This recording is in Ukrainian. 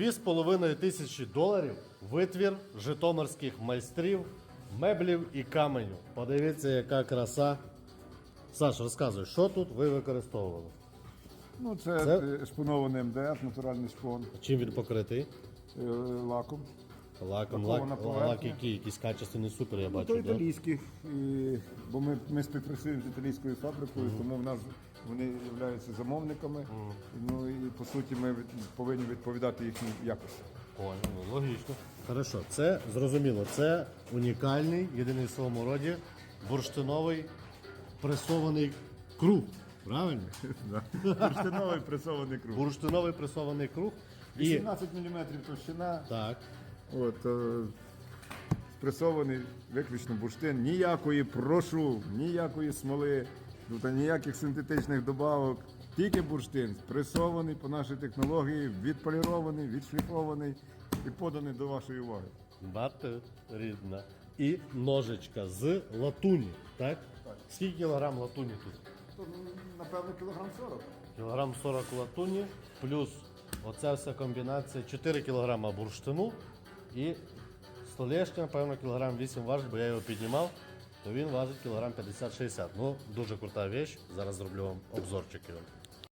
2,5 тисячі доларів витвір житомирських майстрів, меблів і каменю. Подивіться, яка краса. Саш, розказуй, що тут ви використовували? Ну, це, Це- шпунований МДФ, натуральний шпон, Чим він покритий? е, лаком. Лаком, лак, лак який, якийсь качественний супер, я Ну, бачу. то італійський, і, бо ми, ми співпрацюємо з італійською фабрикою, тому в нас вони являються замовниками. Ну і по суті ми від- повинні відповідати їхній якості. Понял, ну, логічно. Хорошо, це зрозуміло. Це унікальний, єдиний в своєму роді, бурштиновий пресований круг. Правильно? Бурштиновий пресований круг. Бурштиновий пресований круг. І 18 мм товщина. так, От, е, спресований виключно бурштин. Ніякої прошу, ніякої смоли, тобто ніяких синтетичних добавок. Тільки бурштин, спресований по нашій технології, відполірований, відшліфований і поданий до вашої уваги. бати рідна. І ножичка з латуні. Так? Скільки кілограм латуні тут? То, напевно, кілограм 40. Кілограм 40 латуні, плюс оця вся комбінація 4 кілограма бурштину і столешня, певно, кілограм 8 важить, бо я його піднімав, то він важить кілограм 50-60. Ну, дуже крута річ. Зараз зроблю вам обзорчик його.